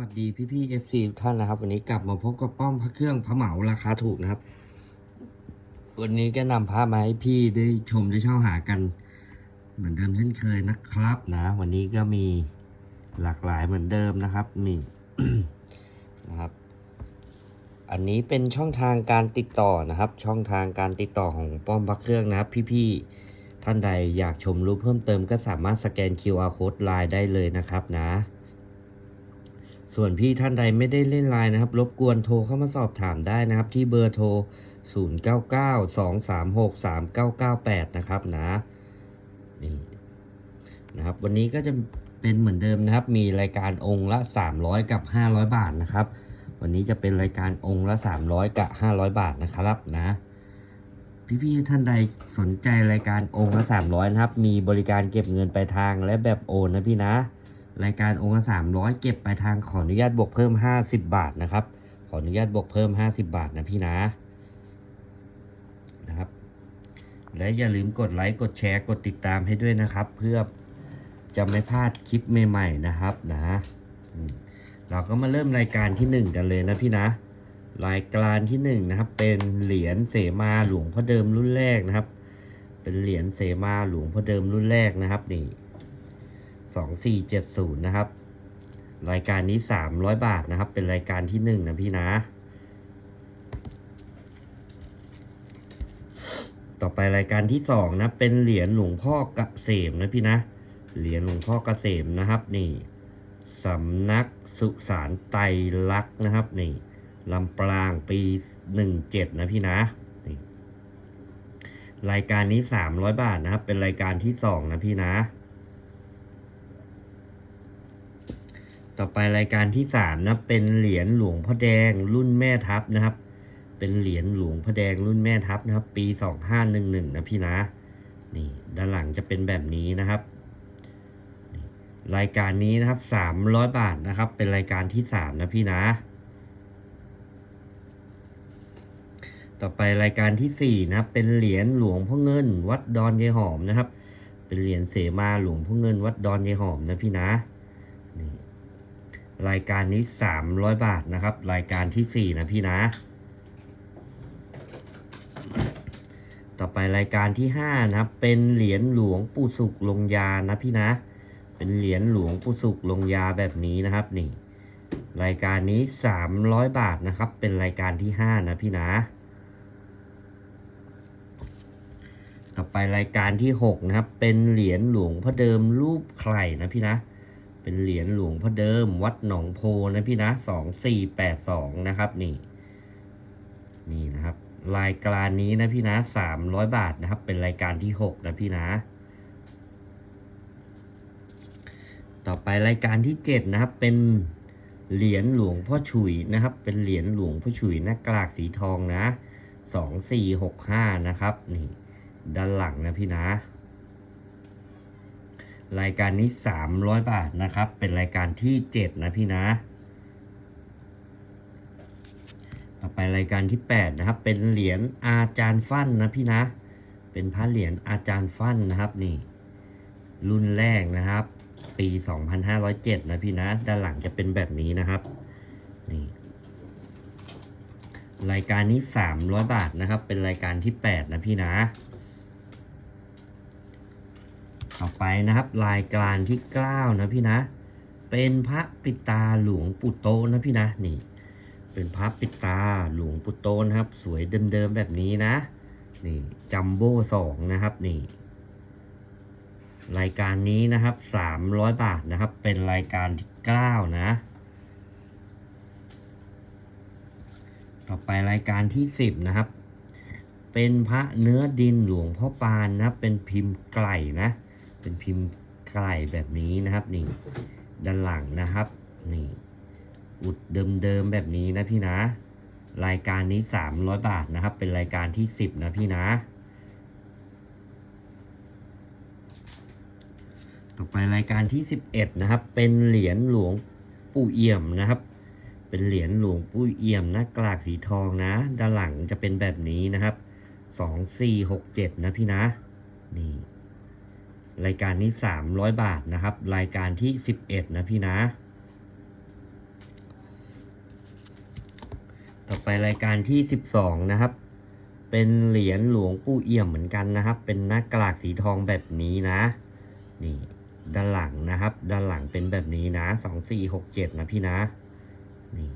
สวัสดีพี่พี่เอฟซีทุกท่านนะครับ วันนี้กลับมาพบกับป้อมพระเครื่องพระเหมาราคาถูกนะครับ วันนี้ก็นำพระมาให้พี่ได้ชมได้เช่าหากัน เหมือนเดิมเช่นเคยนะครับนะ วันนี้ก็มีหลากหลายเหมือนเดิมนะครับนี่นะครับ อันนี้เป็นช่องทางการติดต่อนะครับ ช่องทางการติดต่อของป้อมพระเครื่องนะครับ พี่ๆท่านใดอยากชมรูปเพิ่มเติมก็สามารถสแกน QR code ไลน์ได้เลยนะครับนะ ส่วนพี่ท่านใดไม่ได้เล่นไลน์นะครับ รบกวนโทรเข้ามาสอบถามได้นะครับ ที่เบอร์โทร 0992363998 นะครับนะนี่นะครับ วันนี้ก็จะเป็นเหมือนเดิมนะครับ มีรายการองค์ละ 300 กับ 500 บาทนะครับ วันนี้จะเป็นรายการองค์ละ 300 กับ 500 บาทนะครับนะ พี่ๆท่านใดสนใจรายการองค์ละ 300 นะครับ มีบริการเก็บเงินปลายทางและแบบโอนนะพี่นะ รายการองค์ละ300เก็บไปทางขออนุญาตบวกเพิ่ม50บบาทนะครับ ขออนุญาตบวกเพิ่ม50บบาทนะพี่นะนะครับ และอย่าลืมกดไลค์กดแชร์กดติดตามให้ด้วยนะครับ เพื่อจะไม่พลาดคลิปใหม่ๆนะครับนะเราก็มาเริ่มรายการที่1กันเลยนะพี่นะรายการที่1นะครับ เป็นเหรียญเสมาหลวงพ่อเดิมรุ่นแรกนะครับ เป็นเหรียญเสมาหลวงพ่อเดิมรุ่นแรกนะครับนี่ สองสี่เจ็ดศูนย์นะครับ รายการนี้สามร้อยบาทนะครับ เป็นรายการที่หนึ่งนะพี่นะ ต่อไปรายการที่สองนะเป็นเหรียญหลวงพ่อเกษมนะพี่นะ เหรียญหลวงพ่อเกษมนะครับนี่สำนักสุสานไตรลักษณ์นะครับนี่ลำปรางปีหนึ่งเจ็ดนะพี่นะรายการนี้สามร้อยบาทนะครับ เป็นรายการที่สองนะพี่นะ ต่อไปรายการที่สามนะเป็นเหรียญหลวงพ่อแดงรุ่นแม่ทัพนะครับ เป็นเหรียญหลวงพ่อแดงรุ่นแม่ทัพนะครับ ปีสองห้าหนึ่งหนึ่งนะพี่นะนี่ด้านหลังจะเป็นแบบนี้นะครับ รายการนี้นะครับสามร้อยบาทนะครับ เป็นรายการที่สามนะพี่นะ ต่อไปรายการที่สี่นะครับ เป็นเหรียญหลวงพ่อเงิน วัดดอนยายหอมนะครับ เป็นเหรียญเสมาหลวงพ่อเงิน วัดดอนยายหอมนะพี่นะนี่ รายการนี้ 300 บาทนะครับ รายการที่ 4 นะพี่นะ ต่อไปรายการที่ 5 นะครับ เป็นเหรียญหลวงปู่สุกลงยานะพี่นะ เป็นเหรียญหลวงปู่สุกลงยาแบบนี้นะครับนี่ รายการนี้ 300 บาทนะครับ เป็นรายการที่ 5 นะพี่นะ ต่อไปรายการที่ 6 นะครับ เป็นเหรียญหลวงพ่อเดิมรูปไข่นะพี่นะ เป็นเหรียญหลวงพ่อเดิม วัดหนองโพนะพี่นะสองสี่แปดสองนะครับนี่ นี่นะครับ รายการนี้นะพี่นะสามร้อยบาทนะครับ เป็นรายการที่หกนะพี่นะ ต่อไปรายการที่เจ็ดนะครับ เป็นเหรียญหลวงพ่อฉุยนะครับ เป็นเหรียญหลวงพ่อฉุยหน้ากลากสีทองนะสองสี่หกห้านะครับ นี่ ด้านหลังนะพี่นะ รายการนี้ 300 บาทนะครับ เป็นรายการที่ 7 นะพี่นะ ต่อไปรายการที่ 8 นะครับ เป็นเหรียญอาจารย์ฟั่นนะพี่นะ เป็นพระเหรียญอาจารย์ฟั่นนะครับนี่ รุ่นแรกนะครับ ปี 2507 นะพี่นะ ด้านหลังจะเป็นแบบนี้นะครับ นี่ รายการนี้ 300 บาทนะครับ เป็นรายการที่ 8 นะพี่นะ ต่อไปนะครับรายการที่เก้านะพี่นะ เป็นพระปิตาหลวงปู่โตนะพี่นะนี่ เป็นพระปิตาหลวงปู่โตนะครับ สวยเดิมๆแบบนี้นะ นี่จัมโบ้สองนะครับนี่รายการนี้นะครับสามร้อยบาทนะครับ เป็นรายการที่เก้านะ ต่อไปรายการที่สิบนะครับ เป็นพระเนื้อดินหลวงพ่อปานนะ เป็นพิมพ์ไก่นะ เป็นพิมพ์ไก่แบบนี้นะครับนี่ด้านหลังนะครับ นี่ อุดเดิมๆแบบนี้นะพี่นะ รายการนี้ 300 บาทนะครับ เป็นรายการที่ 10 นะพี่นะ ต่อไปรายการที่ 11 นะครับ เป็นเหรียญหลวงปู่เอี่ยมนะครับ เป็นเหรียญหลวงปู่เอี่ยมหน้ากลากสีทองนะ ด้านหลังจะเป็นแบบนี้นะครับสองสี่หกเจ็ดนะพี่นะ นี่ รายการนี้ 300 บาทนะครับ รายการที่ 11 นะพี่นะ ต่อไปรายการที่ 12 นะครับ เป็นเหรียญหลวงปู่เอี่ยมเหมือนกันนะครับ เป็นหน้ากลากสีทองแบบนี้นะ นี่ด้านหลังนะครับ ด้านหลังเป็นแบบนี้นะ 2467 นะพี่นะ นี่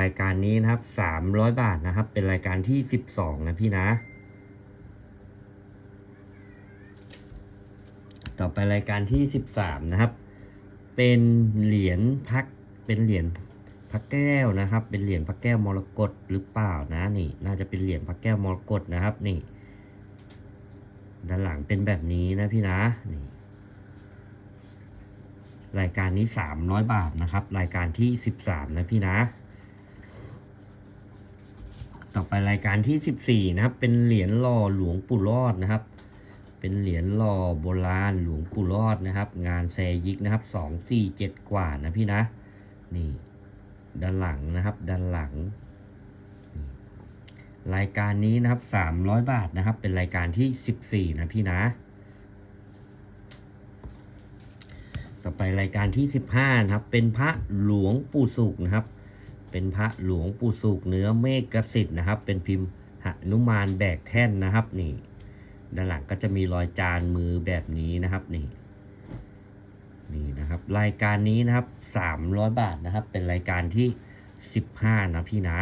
รายการนี้นะครับ 300 บาทนะครับ เป็นรายการที่ 12 นะพี่นะ ต่อไปรายการที่สิบสามนะครับ เป็นเหรียญพักเป็นเหรียญพระแก้วนะครับ เป็นเหรียญพระแก้วมรกตหรือเปล่านะนี่ น่าจะเป็นเหรียญพระแก้วมรกตนะครับนี่ด้านหลังเป็นแบบนี้นะพี่นะนี่รายการนี้สามร้อยบาทนะครับ รายการที่สิบสามนะพี่นะ ต่อไปรายการที่สิบสี่นะครับ เป็นเหรียญหล่อหลวงปู่รอดนะครับ เป็นเหรียญหล่อโบราณหลวงปู่รอดนะครับ งานแซยิกนะครับสองสี่เจ็ดกว่านะพี่นะ นี่ด้านหลังนะครับด้านหลัง รายการนี้นะครับสามร้อยบาทนะครับ เป็นรายการที่สิบสี่นะพี่นะ ต่อไปรายการที่สิบห้านะครับ เป็นพระหลวงปู่สุกนะครับ เป็นพระหลวงปู่สุกเนื้อเมฆกสิทธิ์นะครับ เป็นพิมพ์หนุมานแบกแท่นนะครับนี่ ด้านหลังก็จะมีรอยจานมือแบบนี้นะครับนี่นี่นะครับ รายการนี้นะครับสามร้อยบาทนะครับ เป็นรายการที่สิบห้านะพี่นะ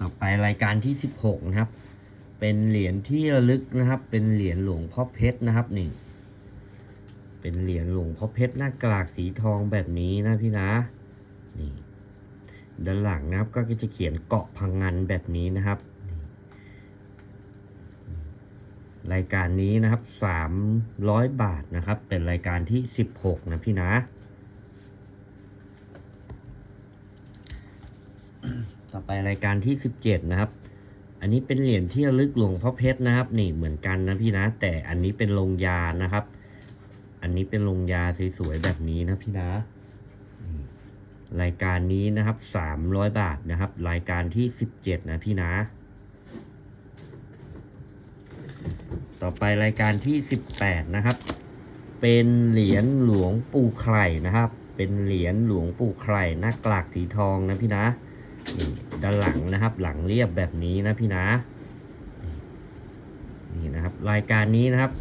ต่อไปรายการที่สิบหกนะครับ เป็นเหรียญที่ระลึกนะครับ เป็นเหรียญหลวงพ่อเพชรนะครับนี่เป็นเหรียญหลวงพ่อเพชรหน้ากลากสีทองแบบนี้นะพี่นะนี่ด้านหลังนะครับก็จะเขียนเกาะพังงันแบบนี้นะครับนี่ รายการนี้นะครับสามร้อยบาทนะครับ เป็นรายการที่สิบหกนะพี่นะ ต่อไปรายการที่สิบเจ็ดนะครับ อันนี้เป็นเหรียญที่ระลึกหลวงพ่อเพชรนะครับ นี่เหมือนกันนะพี่นะ แต่อันนี้เป็นลงยานะครับ อันนี้เป็นลงยาสวยๆแบบนี้นะพี่นะรายการนี้นะครับสามร้อยบาทนะครับ รายการที่สิบเจ็ดนะพี่นะ ต่อไปรายการที่สิบแปดนะครับ เป็นเหรียญหลวงปู่ไข่นะครับ เป็นเหรียญหลวงปู่ไข่หน้ากลากสีทองนะพี่นะนี่ด้านหลังนะครับ หลังเรียบแบบนี้นะพี่นะนี่นะครับ รายการนี้นะครับ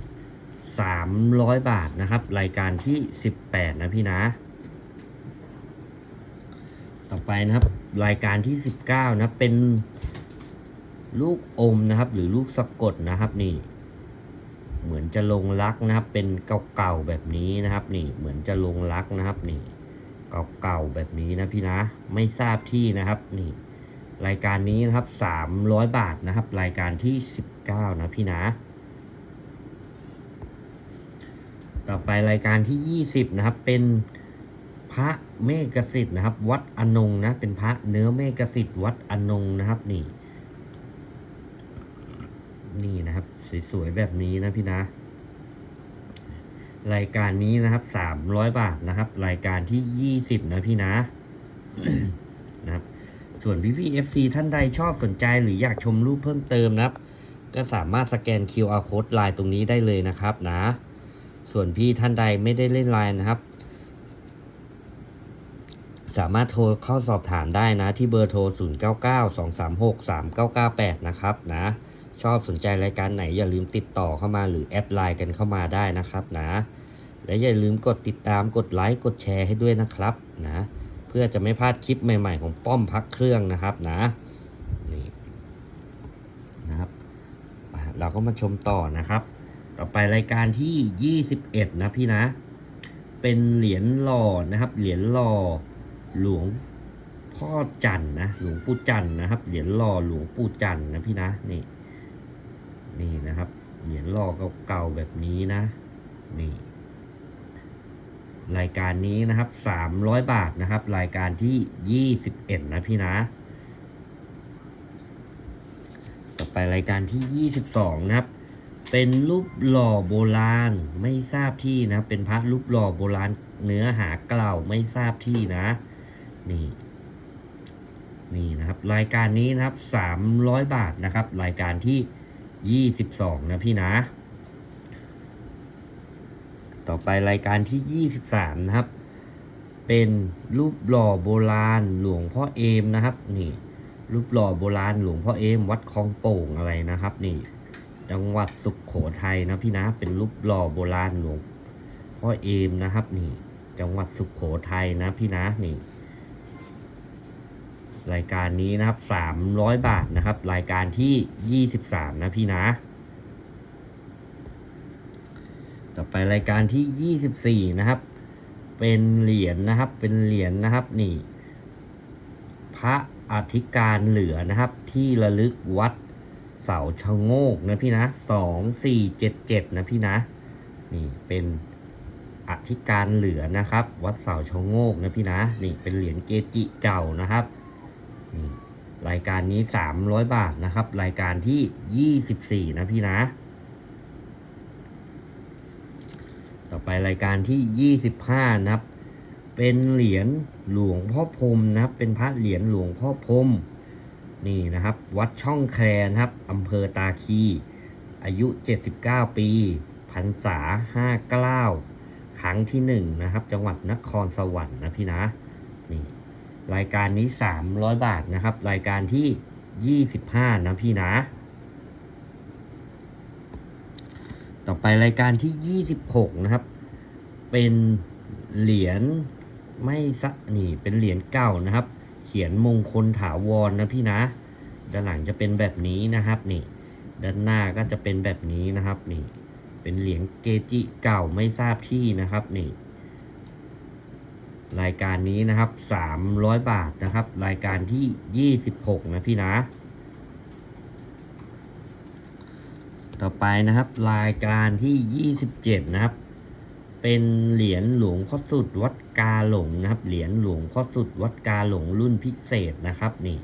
สามร้อยบาทนะครับ รายการที่สิบแปดนะพี่นะ ต่อไปนะครับ รายการที่สิบเก้านะเป็น ลูกอมนะครับ หรือลูกสะกดนะครับนี่ เหมือนจะลงรักนะครับ เป็นเก่าๆแบบนี้นะครับ นี่เหมือนจะลงรักนะครับ นี่เก่าๆแบบนี้นะพี่นะไม่ทราบที่นะครับ นี่ รายการนี้นะครับสามร้อยบาทนะครับ รายการที่สิบเก้านะพี่นะ ต่อไปรายการที่ยี่สิบนะครับ เป็นพระเมฆสิทธิ์นะครับ วัดอนงนะ เป็นพระเนื้อเมฆสิทธิ์วัดอนงนะครับ นี่ นี่นะครับ สวยๆแบบนี้นะพี่นะ รายการนี้นะครับสามร้อยบาทนะครับ รายการที่ยี่สิบนะพี่นะนะครับส่วนพี่พี่ FC ท่านใดชอบสนใจหรืออยากชมรูปเพิ่มเติมนะครับ ก็สามารถสแกน QR code ไลน์ตรงนี้ได้เลยนะครับนะ ส่วนพี่ท่านใดไม่ได้เล่นไลน์นะครับ สามารถโทรเข้าสอบถามได้นะที่เบอร์โทร 0992363998 นะครับนะ ชอบสนใจรายการไหนอย่าลืมติดต่อเข้ามาหรือแอดไลน์กันเข้ามาได้นะครับนะ และอย่าลืมกดติดตามกดไลค์กดแชร์ให้ด้วยนะครับนะเพื่อจะไม่พลาดคลิปใหม่ๆ ของป้อมพักเครื่องนะครับนะนี่นะครับเราก็มาชมต่อนะครับ ต่อไปรายการที่ 21 นะพี่นะ เป็นเหรียญหล่อนะครับ เหรียญหล่อหลวงพ่อจันนะหลวงปู่จันนะครับ เหรียญหล่อหลวงปู่จันนะพี่นะนี่ นี่นะครับ เหรียญหล่อเก่าๆแบบนี้นะ นี่ รายการนี้นะครับสามร้อยบาทนะครับ รายการที่ยี่สิบเอ็ดนะพี่นะ ต่อไปรายการที่ยี่สิบสองนะครับ เป็นรูปหล่อโบราณไม่ทราบที่นะ เป็นพระรูปหล่อโบราณเนื้อหาเกล่าวไม่ทราบที่นะ นี่นี่นะครับ รายการนี้นะครับสามร้อยบาทนะครับ รายการที่ ยี่สิบสองนะพี่นะ ต่อไปรายการที่23นะครับ เป็นรูปหล่อโบราณหลวงพ่อเอมนะครับ นี่ รูปหล่อโบราณหลวงพ่อเอม วัดคลองโป่งอะไรนะครับ นี่ จังหวัดสุขโขทัยนะพี่นะ เป็นรูปหล่อโบราณหลวงพ่อเอมนะครับ นี่ จังหวัดสุขโขทัยนะพี่นะนี่ รายการนี้นะครับสามร้อยบาทนะครับ รายการที่ยี่สิบสามนะพี่นะ ต่อไปรายการที่ยี่สิบสี่นะครับ เป็นเหรียญนะครับ เป็นเหรียญนะครับนี่ พระอธิการเหลือนะครับ ที่ระลึกวัดเสาชะโงกนะพี่นะสองสี่เจ็ดเจ็ดนะพี่นะ นี่เป็นอธิการเหลือนะครับ วัดเสาชะโงกนะพี่นะ นี่เป็นเหรียญเกจิเก่านะครับ รายการนี้สามร้อยบาทนะครับ รายการที่ยี่สิบสี่นะพี่นะ ต่อไปรายการที่ยี่สิบห้านะครับ เป็นเหรียญหลวงพ่อพรมนะครับ เป็นพระเหรียญหลวงพ่อพรมนี่นะครับ วัดช่องแคลนครับอำเภอตาคี อายุ 79 ปีพรรษา59ครั้งที่หนึ่งนะครับ จังหวัดนครสวรรค์นะพี่นะนี่ รายการนี้ 300 บาทนะครับ รายการที่ 25 นะพี่นะ ต่อไปรายการที่ 26 นะครับ เป็นเหรียญไม่สักนี่เป็นเหรียญเก่านะครับ เขียนมงคลถาวรนะพี่นะ ด้านหลังจะเป็นแบบนี้นะครับนี่ ด้านหน้าก็จะเป็นแบบนี้นะครับนี่ เป็นเหรียญเกจิเก่าไม่ทราบที่นะครับนี่ รายการนี้นะครับสามร้อยบาทนะครับ รายการที่ยี่สิบหกนะพี่นะ ต่อไปนะครับ รายการที่ยี่สิบเจ็ดนะครับ เป็นเหรียญหลวงพ่อสุดวัดกาหลงนะครับ เหรียญหลวงพ่อสุดวัดกาหลงรุ่นพิเศษนะครับนี่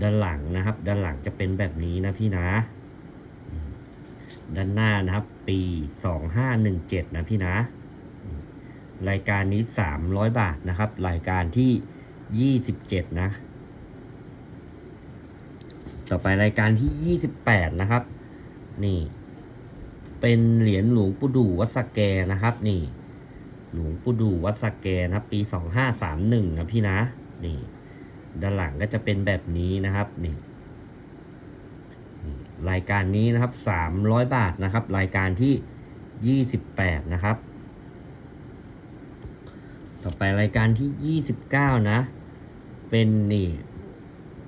ด้านหลังนะครับ ด้านหลังจะเป็นแบบนี้นะพี่นะ ด้านหน้านะครับ ปีสองห้าหนึ่งเจ็ดนะพี่นะ รายการนี้สามร้อยบาทนะครับ รายการที่ยี่สิบเจ็ดนะ ต่อไปรายการที่ยี่สิบแปดนะครับ นี่ เป็นเหรียญหลวงปู่ดูวัดสแกนะครับ นี่ หลวงปู่ดูวัดสแกนะครับปีสองห้าสามหนึ่งนะพี่นะ นี่ ด้านหลังก็จะเป็นแบบนี้นะครับ นี่นี่รายการนี้นะครับสามร้อยบาทนะครับ รายการที่ยี่สิบแปดนะครับ ต่อไปรายการที่ยี่สิบเก้านะ เป็นนี่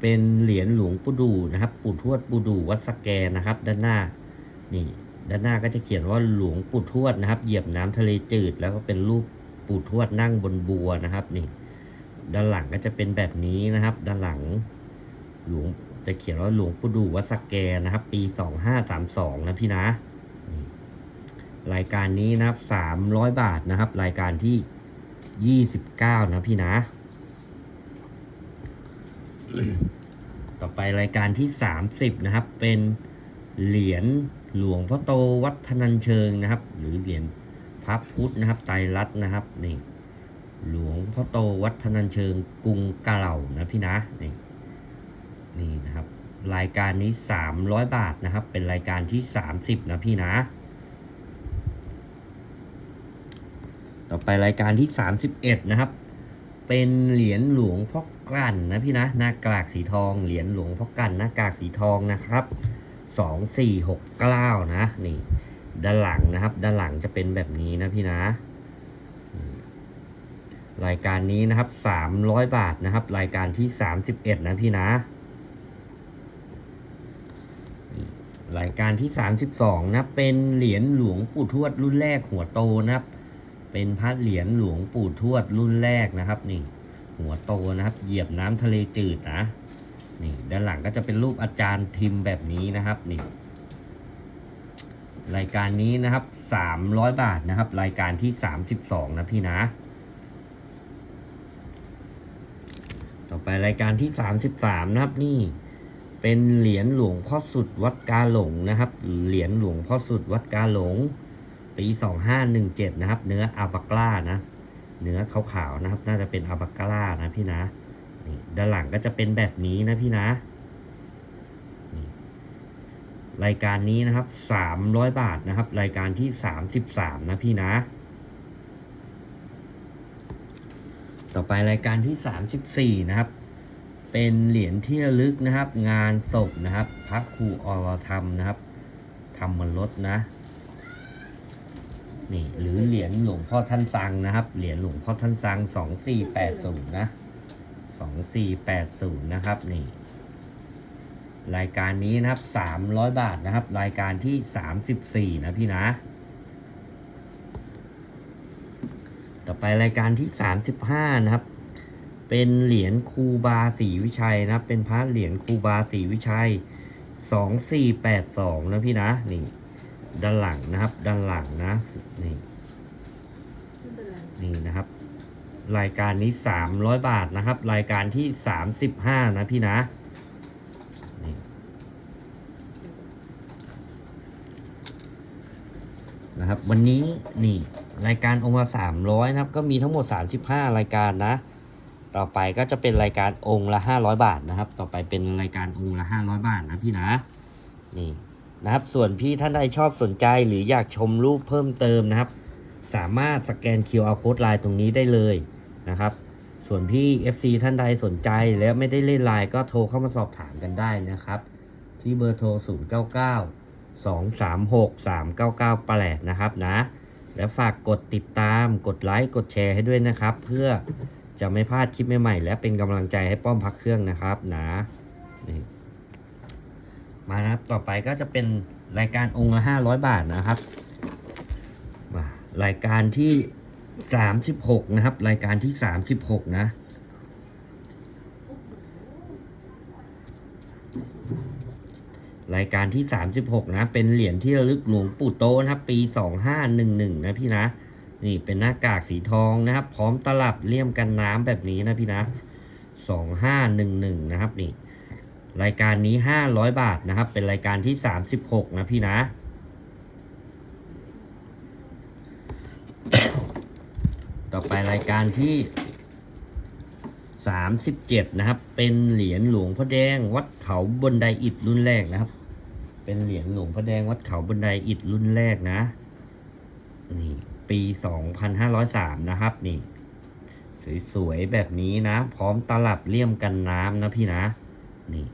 เป็นเหรียญหลวงปู่ดูนะครับ ปู่ทวดปู่ดูวัดสแกนะครับ ด้านหน้านี่ด้านหน้าก็จะเขียนว่าหลวงปู่ทวดนะครับ เหยียบน้ำทะเลจืด แล้วก็เป็นรูปปู่ทวดนั่งบนบัวนะครับนี่ ด้านหลังก็จะเป็นแบบนี้นะครับ ด้านหลังหลวงจะเขียนว่าหลวงปู่ดูวัดสแกนะครับ ปีสองห้าสามสองนะพี่นะรายการนี้นะครับสามร้อยบาทนะครับ รายการที่ ยี่สิบเก้านะพี่นะ ต่อไปรายการที่สามสิบนะครับ เป็นเหรียญหลวงพ่อโตวัดพนัญเชิงนะครับ หรือเหรียญพระพุทธนะครับไตรรัตน์นะครับนี่หลวงพ่อโตวัดพนัญเชิงกรุงกะเหล่านะพี่นะนี่นี่นะครับ รายการนี้สามร้อยบาทนะครับ เป็นรายการที่สามสิบนะพี่นะ ต่อไปรายการที่สามสิบเอ็ดนะครับ เป็นเหรียญหลวงพ่อกลั่นนะพี่นะหน้ากากสีทองเหรียญหลวงพ่อกลั่นหน้ากากสีทองนะครับสองสี่หกเก้านะนี่ ด้านหลังนะครับ ด้านหลังจะเป็นแบบนี้นะพี่นะ รายการนี้นะครับสามร้อยบาทนะครับ รายการที่สามสิบเอ็ดนะพี่นะรายการที่สามสิบสองนะ เป็นเหรียญหลวงปู่ทวดรุ่นแรกหัวโตนะครับ เป็นพระเหรียญหลวงปู่ทวดรุ่นแรกนะครับนี่ หัวโตนะครับ เหยียบน้ำทะเลจืดนะนี่ด้านหลังก็จะเป็นรูปอาจารย์ทิมแบบนี้นะครับนี่รายการนี้นะครับสามร้อยบาทนะครับ รายการที่สามสิบสองนะพี่นะ ต่อไปรายการที่สามสิบสามนะครับนี่ เป็นเหรียญหลวงพ่อสุดวัดกาหลงนะครับ เหรียญหลวงพ่อสุดวัดกาหลง ปีสองห้าหนึ่งเจ็ดนะครับ เนื้ออาบากล้านะ เนื้อขาวๆนะครับ น่าจะเป็นอาบากล้านะพี่นะนี่ด้านหลังก็จะเป็นแบบนี้นะพี่นะนี่รายการนี้นะครับสามร้อยบาทนะครับ รายการที่สามสิบสามนะพี่นะ ต่อไปรายการที่ 34 นะครับเป็นเหรียญที่ระลึกนะครับ งานศพนะครับพระครูอรธรรมนะครับธรรมรสนะ นี่หรือเหรียญหลวงพ่อท่านสังนะครับ เหรียญหลวงพ่อท่านสัง2480นะ2480นะครับนี่ รายการนี้นะครับ300บาทนะครับ รายการที่34นะพี่นะ ต่อไปรายการที่35นะครับ เป็นเหรียญครูบาศรีวิชัยนะครับ เป็นพระเหรียญครูบาศรีวิชัย2482นะพี่นะนี่ ด้านหลังนะครับ ด้านหลังนะนี่นี่นะครับ รายการนี้300บาทนะครับ รายการที่35นะพี่นะนี่นะครับ วันนี้นี่ รายการองค์ละ300นะครับ ก็มีทั้งหมด35รายการนะ ต่อไปก็จะเป็นรายการองค์ละ500บาทนะครับ ต่อไปเป็นรายการองค์ละ500บาทนะพี่นะ นี่ นะครับ ส่วนพี่ท่านใดชอบสนใจหรืออยากชมรูปเพิ่มเติมนะครับ สามารถสแกน QR Code ไลน์ตรงนี้ได้เลยนะครับ ส่วนพี่ FC ท่านใดสนใจแล้วไม่ได้เล่นไลน์ก็โทรเข้ามาสอบถามกันได้นะครับ ที่เบอร์โทร 099 236 3998นะครับนะ และฝากกดติดตามกดไลค์กดแชร์ให้ด้วยนะครับ เพื่อจะไม่พลาดคลิปใหม่ๆและเป็นกำลังใจให้ป้อมพักเครื่องนะครับนะนี่ มานะครับ ต่อไปก็จะเป็นรายการองค์ละ500บาทนะครับมารายการที่สามสิบหกนะครับ รายการที่สามสิบหกนะ รายการที่สามสิบหกนะ เป็นเหรียญที่ระลึกหลวงปู่โตนะครับ ปีสองห้าหนึ่งหนึ่งนะพี่นะ นี่เป็นหน้ากากสีทองนะครับ พร้อมตลับเลี่ยมกันน้ำแบบนี้นะพี่นะสองห้าหนึ่งหนึ่งนะครับนี่ รายการนี้ห้าร้อยบาทนะครับ เป็นรายการที่สามสิบหกนะพี่นะ ต่อไปรายการที่ 37 นะครับ เป็นเหรียญหลวงพ่อแดงวัดเขาบนไดอิฐรุ่นแรกนะครับ เป็นเหรียญหลวงพ่อแดงวัดเขาบนไดอิฐรุ่นแรกนะ นี่ปี 2503 นะครับ นี่ สวยๆ แบบนี้นะ พร้อมตลับเลี่ยมกันน้ำนะพี่นะนี่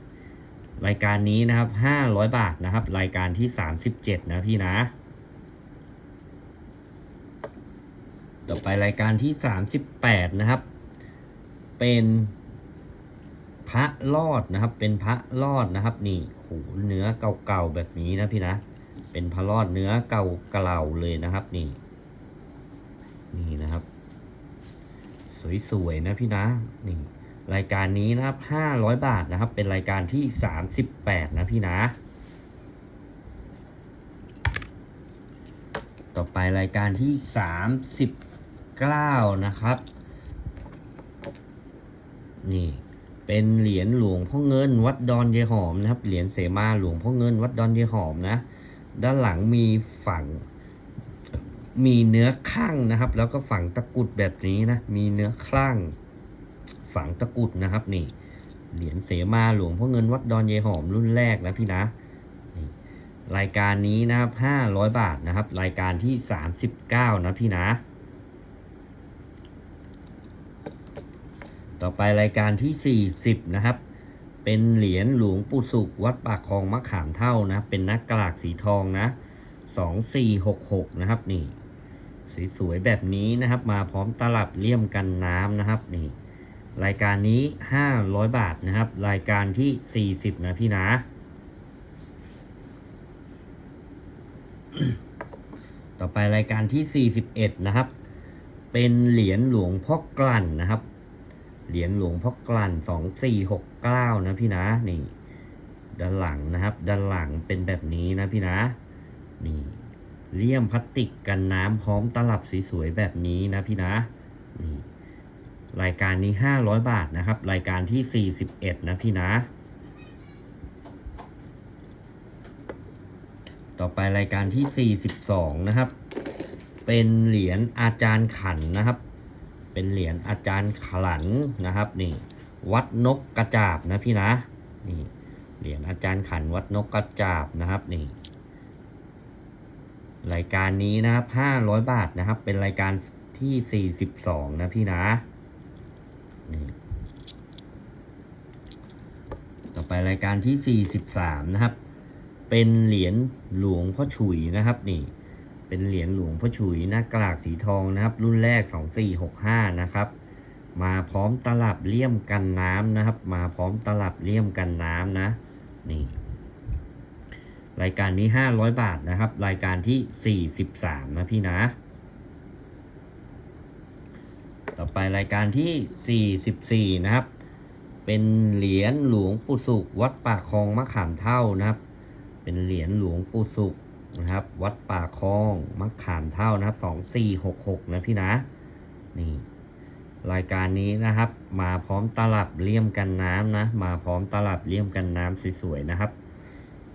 รายการนี้นะครับ500บาทนะครับ รายการที่37นะพี่นะ ต่อไปรายการที่38นะครับ เป็นพระรอดนะครับ เป็นพระรอดนะครับ นี่โหเนื้อเก่าๆแบบนี้นะพี่นะ เป็นพระรอดเนื้อเก่าเก่าเลยนะครับ นี่ นี่นะครับ สวยๆนะพี่นะ นี่ รายการนี้นะครับ500บาทนะครับ เป็นรายการที่38นะพี่นะ ต่อไปรายการที่39นะครับ นี่เป็นเหรียญหลวงพ่อเงินวัดดอนเยหอมนะครับ เหรียญเสมาหลวงพ่อเงินวัดดอนเยหอมนะ ด้านหลังมีฝั่งมีเนื้อข้างนะครับ แล้วก็ฝั่งตะกุดแบบนี้นะ มีเนื้อข้าง ฝังตะกุดนะครับนี่เหรียญเสมาหลวงพ่อเงินวัดดอนเยหอมรุ่นแรกนะพี่นะ รายการนี้นะครับห้าร้อยบาทนะครับ รายการที่สามสิบเก้านะพี่นะ ต่อไปรายการที่สี่สิบนะครับ เป็นเหรียญหลวงปู่สุขวัดปากคลองมะขามเท่านะ เป็นนักกลากสีทองนะสองสี่หกหกนะครับนี่สวยๆแบบนี้นะครับ มาพร้อมตลับเลี่ยมกันน้ำนะครับนี่ รายการนี้ 500 บาทนะครับ รายการที่ 40 นะพี่นะ ต่อไปรายการที่ 41 นะครับ เป็นเหรียญหลวงพ่อกลั่นนะครับ เหรียญหลวงพ่อกลั่น 2469 นะพี่นะ นี่ ด้านหลังนะครับ ด้านหลังเป็นแบบนี้นะพี่นะ นี่เลี่ยมพลาสติกกันน้ำพร้อมตลับสวยๆแบบนี้นะพี่นะ นี่ รายการนี้ 500 บาทนะครับ รายการที่ 41 นะพี่นะ ต่อไปรายการที่ 42 นะครับ เป็นเหรียญอาจารย์ขันนะครับ เป็นเหรียญอาจารย์ขลันนะครับนี่วัดนกกระจาบนะพี่นะนี่เหรียญอาจารย์ขันวัดนกกระจาบนะครับนี่รายการนี้นะครับ 500 บาทนะครับ เป็นรายการที่ 42 นะพี่นะ ต่อไปรายการที่ 43 นะครับ เป็นเหรียญหลวงพ่อฉุยนะครับนี่ เป็นเหรียญหลวงพ่อฉุยหน้ากลากสีทองนะครับ รุ่นแรก 2465 นะครับ มาพร้อมตลับเลี่ยมกันน้ำนะครับ มาพร้อมตลับเลี่ยมกันน้ำนะนี่รายการนี้ 500 บาทนะครับ รายการที่ 43 นะพี่นะ ต่อไปรายการที่ 44 นะครับ เป็นเหรียญหลวงปู่สุข วัดป่าคลองมะขามเท่านะครับ เป็นเหรียญหลวงปู่สุขนะครับ วัดป่าคลองมะขามเท่านะครับ 2466 นะพี่นะ นี่ รายการนี้นะครับ มาพร้อมตลับเลี่ยมกันน้ำนะ มาพร้อมตลับเลี่ยมกันน้ำสวยๆนะครับ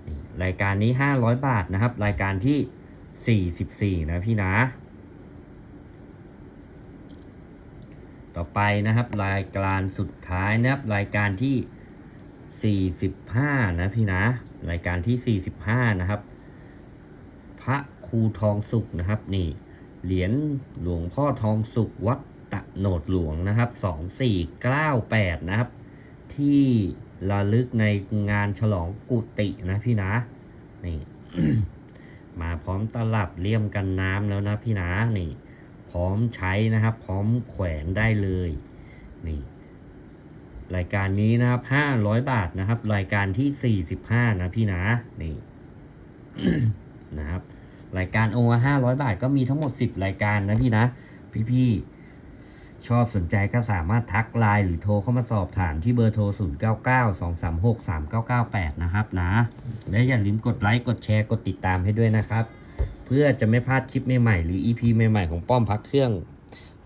นี่รายการนี้ 500 บาทนะครับ รายการที่ 44 นะพี่นะ ต่อไปนะครับ รายการสุดท้ายนะครับ รายการที่ 45 นะพี่นะ รายการที่ 45 นะครับ พระครูทองสุขนะครับ นี่ เหรียญหลวงพ่อทองสุขวัดตะโหนดหลวงนะครับ 2498 นะครับ ที่ระลึกในงานฉลองกุฏินะพี่นะ นี่ มาพร้อมตลับเลี่ยมกันน้ำแล้วนะพี่นะ นี่ พร้อมใช้นะครับ พร้อมแขวนได้เลยนี่รายการนี้นะครับ500บาทนะครับ รายการที่45นะพี่นะนี่นะครับรายการโอห้าร้อยบาทก็มีทั้งหมด10รายการนะพี่นะ พี่ๆชอบสนใจก็สามารถทักไลน์หรือโทรเข้ามาสอบถามที่เบอร์โทร 0 9 9 2 3 6 3 9 9 8 นะครับนะ และอย่าลืมกดไลค์ กดแชร์ กดติดตามให้ด้วยนะครับ เพื่อจะไม่พลาดคลิปใหม่ๆหรือ EP ใหม่ๆของป้อมพักเครื่อง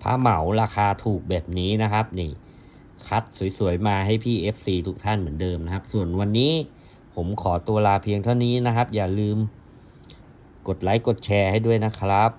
ผ้าเหมาราคาถูกแบบนี้นะครับนี่ คัดสวยๆมาให้พี่ FC ทุกท่านเหมือนเดิมนะครับ ส่วนวันนี้ผมขอตัวลาเพียงเท่านี้นะครับ อย่าลืม กดไลค์กดแชร์ให้ด้วยนะครับ